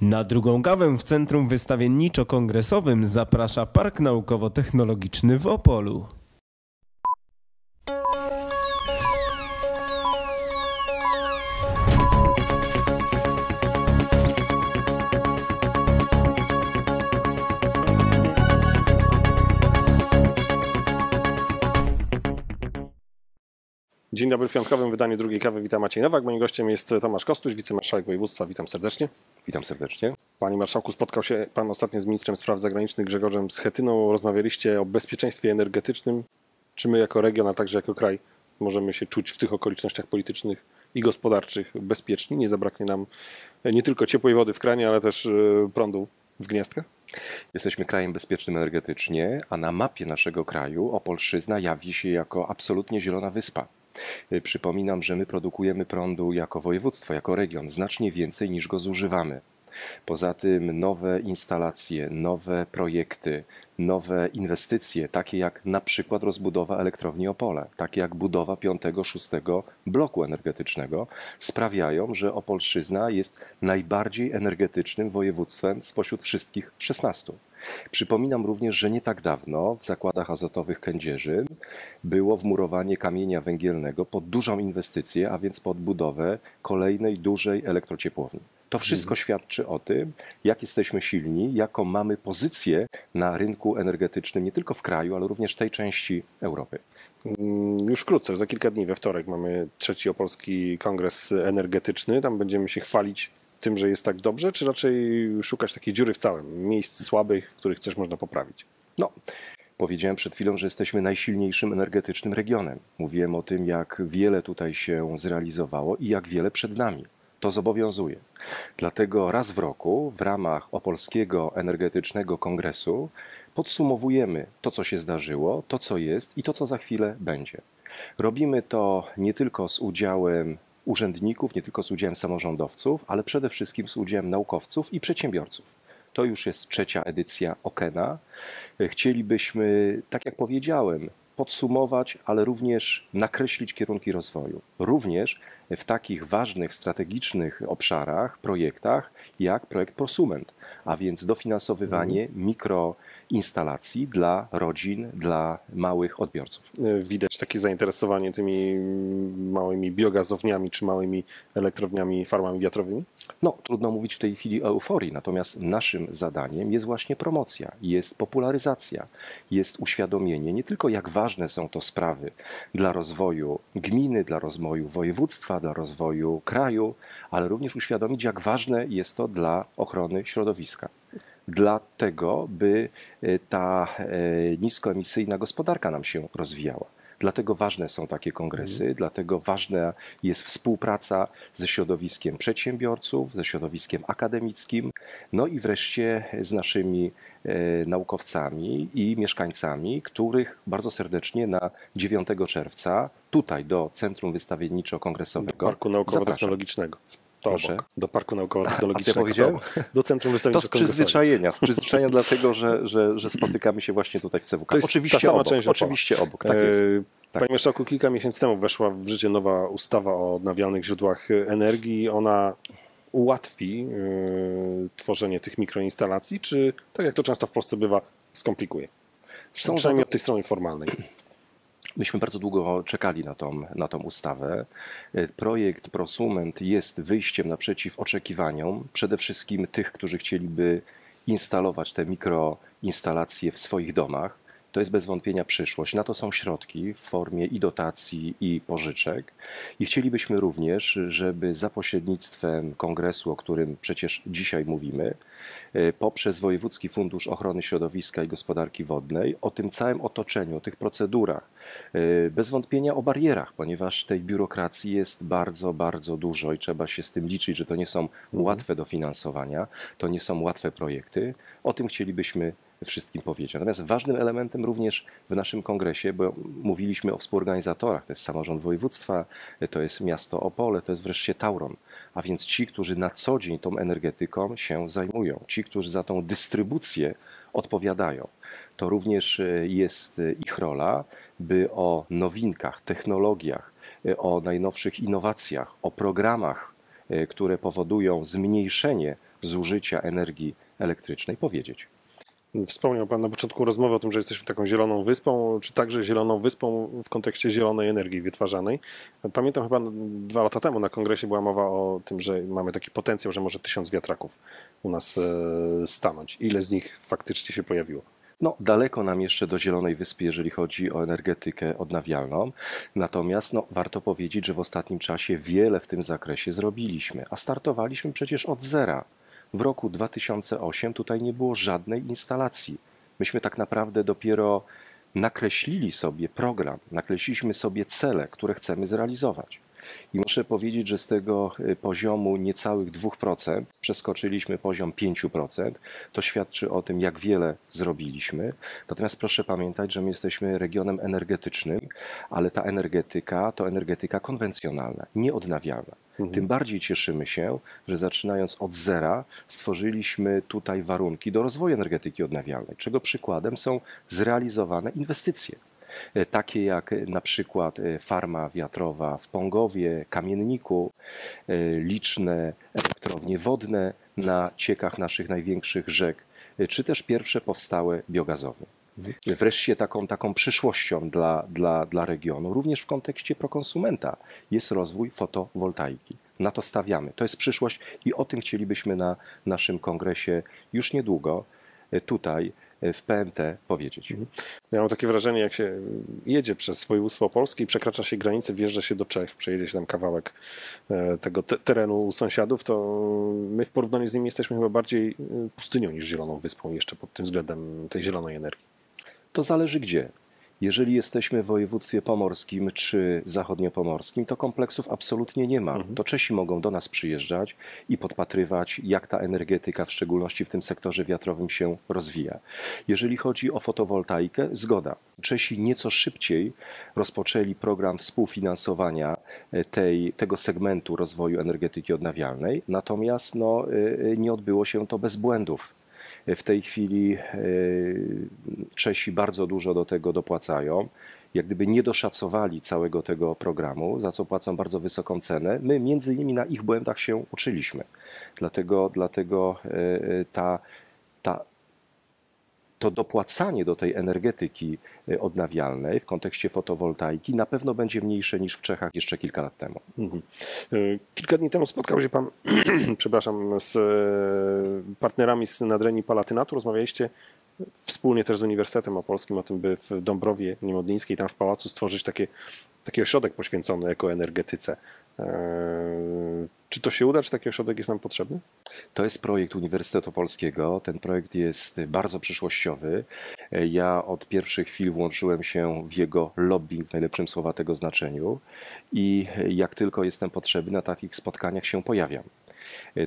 Na drugą kawę w Centrum Wystawienniczo-Kongresowym zaprasza Park Naukowo-Technologiczny w Opolu. Dzień dobry w piątkowym wydaniu drugiej kawy. Witam Maciej Nowak. Moim gościem jest Tomasz Kostuś, wicemarszałek województwa. Witam serdecznie. Witam serdecznie. Panie marszałku, spotkał się pan ostatnio z ministrem spraw zagranicznych Grzegorzem Schetyną. Rozmawialiście o bezpieczeństwie energetycznym. Czy my jako region, a także jako kraj możemy się czuć w tych okolicznościach politycznych i gospodarczych bezpieczni? Nie zabraknie nam nie tylko ciepłej wody w kranie, ale też e, prądu w gniazdkach? Jesteśmy krajem bezpiecznym energetycznie, a na mapie naszego kraju Opolszczyzna jawi się jako absolutnie zielona wyspa. Y, przypominam, że my produkujemy prądu jako województwo, jako region znacznie więcej niż go zużywamy. Poza tym nowe instalacje, nowe projekty, nowe inwestycje, takie jak na przykład rozbudowa elektrowni Opole, takie jak budowa 5-6 bloku energetycznego, sprawiają, że Opolszczyzna jest najbardziej energetycznym województwem spośród wszystkich 16. Przypominam również, że nie tak dawno w zakładach azotowych Kędzierzyn było wmurowanie kamienia węgielnego pod dużą inwestycję, a więc pod budowę kolejnej dużej elektrociepłowni. To wszystko mhm. świadczy o tym, jak jesteśmy silni, jaką mamy pozycję na rynku energetycznym, nie tylko w kraju, ale również tej części Europy. Mm, już wkrótce, za kilka dni, we wtorek, mamy trzeci Opolski Kongres Energetyczny. Tam będziemy się chwalić tym, że jest tak dobrze, czy raczej szukać takiej dziury w całym, miejsc słabych, w których coś można poprawić? No, Powiedziałem przed chwilą, że jesteśmy najsilniejszym energetycznym regionem. Mówiłem o tym, jak wiele tutaj się zrealizowało i jak wiele przed nami. To zobowiązuje. Dlatego raz w roku w ramach Opolskiego Energetycznego Kongresu podsumowujemy to, co się zdarzyło, to, co jest i to, co za chwilę będzie. Robimy to nie tylko z udziałem urzędników, nie tylko z udziałem samorządowców, ale przede wszystkim z udziałem naukowców i przedsiębiorców. To już jest trzecia edycja Okena. Chcielibyśmy, tak jak powiedziałem, podsumować, ale również nakreślić kierunki rozwoju. Również w takich ważnych, strategicznych obszarach, projektach, jak projekt Prosument, a więc dofinansowywanie mhm. mikroinstalacji dla rodzin, dla małych odbiorców. Widać takie zainteresowanie tymi małymi biogazowniami czy małymi elektrowniami, farmami wiatrowymi? No, trudno mówić w tej chwili o euforii, natomiast naszym zadaniem jest właśnie promocja, jest popularyzacja, jest uświadomienie nie tylko jak ważne są to sprawy dla rozwoju gminy, dla rozwoju województwa, dla rozwoju kraju, ale również uświadomić, jak ważne jest to dla ochrony środowiska. Dlatego, by e, ta e, niskoemisyjna gospodarka nam się rozwijała. Dlatego ważne są takie kongresy, mhm. dlatego ważna jest współpraca ze środowiskiem przedsiębiorców, ze środowiskiem akademickim, no i wreszcie z naszymi e, naukowcami i mieszkańcami, których bardzo serdecznie na 9 czerwca tutaj do Centrum Wystawienniczo-Kongresowego do Parku Naukowo-Technologicznego. To Proszę. Obok, do Parku Naukowo-Technologicznego. powiedziałem? Do Centrum To z przyzwyczajenia, z przyzwyczajenia dlatego, że, że, że spotykamy się właśnie tutaj w CWK. To jest oczywiście ta sama obok, część Oczywiście obok, tak jest. E, tak. Panie Marszałku, kilka miesięcy temu weszła w życie nowa ustawa o odnawialnych źródłach energii. Ona ułatwi yy, tworzenie tych mikroinstalacji, czy tak jak to często w Polsce bywa, skomplikuje? Są przynajmniej od tej strony formalnej. Myśmy bardzo długo czekali na tą, na tą ustawę. E, projekt Prosument jest wyjściem naprzeciw oczekiwaniom przede wszystkim tych, którzy chcieliby instalować te mikroinstalacje w swoich domach. To jest bez wątpienia przyszłość. Na to są środki w formie i dotacji, i pożyczek. I chcielibyśmy również, żeby za pośrednictwem kongresu, o którym przecież dzisiaj mówimy, e, poprzez Wojewódzki Fundusz Ochrony Środowiska i Gospodarki Wodnej, o tym całym otoczeniu, o tych procedurach, e, bez wątpienia o barierach, ponieważ tej biurokracji jest bardzo, bardzo dużo i trzeba się z tym liczyć, że to nie są mhm. łatwe do finansowania, to nie są łatwe projekty. O tym chcielibyśmy wszystkim powiedzieć. Natomiast ważnym elementem również w naszym kongresie, bo mówiliśmy o współorganizatorach, to jest samorząd województwa, to jest miasto Opole, to jest wreszcie Tauron, a więc ci, którzy na co dzień tą energetyką się zajmują, ci, którzy za tą dystrybucję odpowiadają. To również e, jest e, ich rola, by o nowinkach, technologiach, e, o najnowszych innowacjach, o programach, które powodują zmniejszenie zużycia energii elektrycznej powiedzieć. Wspomniał Pan na początku rozmowy o tym, że jesteśmy taką zieloną wyspą, czy także zieloną wyspą w kontekście zielonej energii wytwarzanej. Pamiętam chyba dwa lata temu na kongresie była mowa o tym, że mamy taki potencjał, że może tysiąc wiatraków u nas e, stanąć. Ile z nich faktycznie się pojawiło? No, daleko nam jeszcze do Zielonej Wyspy, jeżeli chodzi o energetykę odnawialną. Natomiast no, warto powiedzieć, że w ostatnim czasie wiele w tym zakresie zrobiliśmy, a startowaliśmy przecież od zera. W roku 2008 tutaj nie było żadnej instalacji. Myśmy tak naprawdę dopiero nakreślili sobie program, nakreśliliśmy sobie cele, które chcemy zrealizować. I muszę powiedzieć, że z tego y, poziomu niecałych 2% przeskoczyliśmy poziom 5%. To świadczy o tym, jak wiele zrobiliśmy. Natomiast proszę pamiętać, że my jesteśmy regionem energetycznym, ale ta energetyka to energetyka konwencjonalna, nieodnawialna. Mhm. Tym bardziej cieszymy się, że zaczynając od zera stworzyliśmy tutaj warunki do rozwoju energetyki odnawialnej, czego przykładem są zrealizowane inwestycje. E, takie jak e, na przykład e, farma wiatrowa w Pągowie, Kamienniku, liczne elektrownie wodne na ciekach naszych największych rzek, czy też pierwsze powstałe biogazowe. Wreszcie taką, taką przyszłością dla, dla, dla regionu, również w kontekście prokonsumenta, jest rozwój fotowoltaiki. Na to stawiamy. To jest przyszłość i o tym chcielibyśmy na naszym kongresie już niedługo tutaj w PMT powiedzieć. Mhm. Ja mam takie wrażenie, jak się jedzie przez województwo polskie i przekracza się granicę, wjeżdża się do Czech, przejedzie się tam kawałek e, tego te terenu u sąsiadów, to my w porównaniu z nimi jesteśmy chyba bardziej e, pustynią niż zieloną wyspą jeszcze pod tym względem tej zielonej energii. To zależy gdzie. Jeżeli jesteśmy w województwie pomorskim czy zachodniopomorskim, to kompleksów absolutnie nie ma. Mhm. To Czesi mogą do nas przyjeżdżać i podpatrywać, jak ta energetyka, w szczególności w tym sektorze wiatrowym, się rozwija. Jeżeli chodzi o fotowoltaikę, zgoda. Czesi nieco szybciej rozpoczęli program współfinansowania e, tej, tego segmentu rozwoju energetyki odnawialnej, natomiast no, e, e, nie odbyło się to bez błędów. W tej chwili e, Czesi bardzo dużo do tego dopłacają. Jak gdyby nie doszacowali całego tego programu, za co płacą bardzo wysoką cenę. My między innymi na ich błędach się uczyliśmy. Dlatego, dlatego e, e, ta, ta to dopłacanie do tej energetyki y, odnawialnej w kontekście fotowoltaiki na pewno będzie mniejsze niż w Czechach jeszcze kilka lat temu. Mhm. Y, kilka dni temu spotkał się Pan, przepraszam, z y, partnerami z Nadrenii Palatynatu. Rozmawialiście wspólnie też z Uniwersytetem Opolskim o tym, by w Dąbrowie Niemodlińskiej, tam w pałacu stworzyć takie, taki ośrodek poświęcony ekoenergetyce. Eee, czy to się uda? Czy taki ośrodek jest nam potrzebny? To jest projekt Uniwersytetu Polskiego. Ten projekt jest bardzo przyszłościowy. Ja od pierwszych chwil włączyłem się w jego lobbying w najlepszym słowa tego znaczeniu i jak tylko jestem potrzebny, na takich spotkaniach się pojawiam.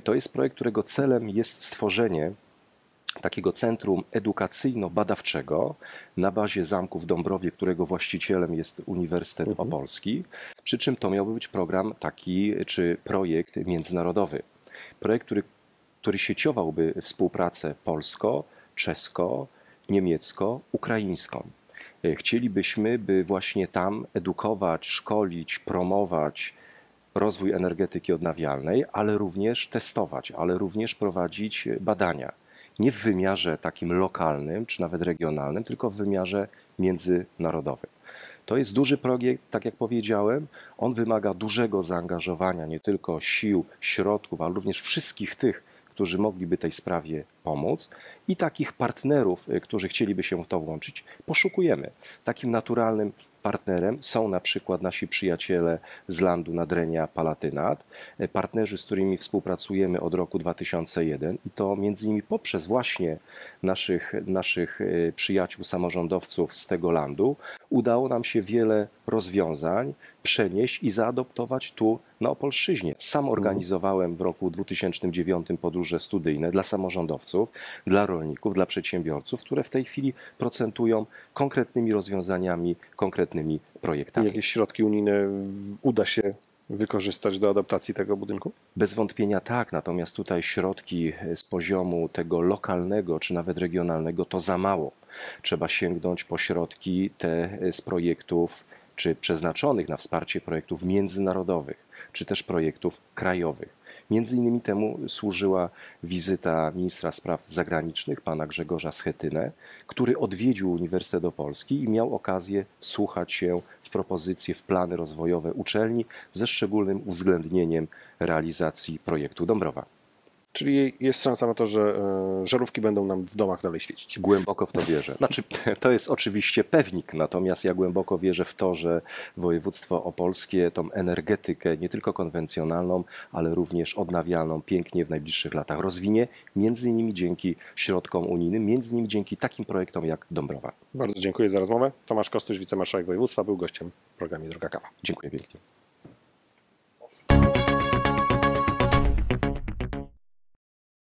To jest projekt, którego celem jest stworzenie takiego centrum edukacyjno-badawczego na bazie zamku w Dąbrowie, którego właścicielem jest Uniwersytet mhm. Opolski. Przy czym to miałby być program taki, czy projekt międzynarodowy. Projekt, który, który sieciowałby współpracę polsko, czesko, niemiecko, ukraińską. Chcielibyśmy, by właśnie tam edukować, szkolić, promować rozwój energetyki odnawialnej, ale również testować, ale również prowadzić badania nie w wymiarze takim lokalnym czy nawet regionalnym, tylko w wymiarze międzynarodowym. To jest duży projekt, tak jak powiedziałem. On wymaga dużego zaangażowania nie tylko sił, środków, ale również wszystkich tych, którzy mogliby tej sprawie pomóc i takich partnerów, y, którzy chcieliby się w to włączyć, poszukujemy. Takim naturalnym partnerem są na przykład nasi przyjaciele z landu Nadrenia Palatynat, e, partnerzy, z którymi współpracujemy od roku 2001 i to między innymi poprzez właśnie naszych, naszych e, przyjaciół samorządowców z tego landu udało nam się wiele rozwiązań przenieść i zaadoptować tu na Opolszczyźnie. Sam organizowałem w roku 2009 podróże studyjne dla samorządowców, dla rolników, dla przedsiębiorców, które w tej chwili procentują konkretnymi rozwiązaniami, konkretnymi projektami. Jakieś środki unijne uda się wykorzystać do adaptacji tego budynku? Bez wątpienia tak, natomiast tutaj środki z poziomu tego lokalnego czy nawet regionalnego to za mało. Trzeba sięgnąć po środki te z projektów czy przeznaczonych na wsparcie projektów międzynarodowych, czy też projektów krajowych. Między innymi temu służyła wizyta ministra spraw zagranicznych, pana Grzegorza Schetynę, który odwiedził Uniwersytet Opolski i miał okazję wsłuchać się w propozycje, w plany rozwojowe uczelni ze szczególnym uwzględnieniem realizacji projektu Dąbrowa. Czyli jest szansa na to, że e, żarówki będą nam w domach dalej świecić. Głęboko w to wierzę. Znaczy, to jest oczywiście pewnik, natomiast ja głęboko wierzę w to, że województwo opolskie tą energetykę nie tylko konwencjonalną, ale również odnawialną pięknie w najbliższych latach rozwinie, między innymi dzięki środkom unijnym, między innymi dzięki takim projektom jak Dąbrowa. Bardzo dziękuję za rozmowę. Tomasz Kostuś, wicemarszałek województwa, był gościem w programie Droga Kawa. Dziękuję wielkie.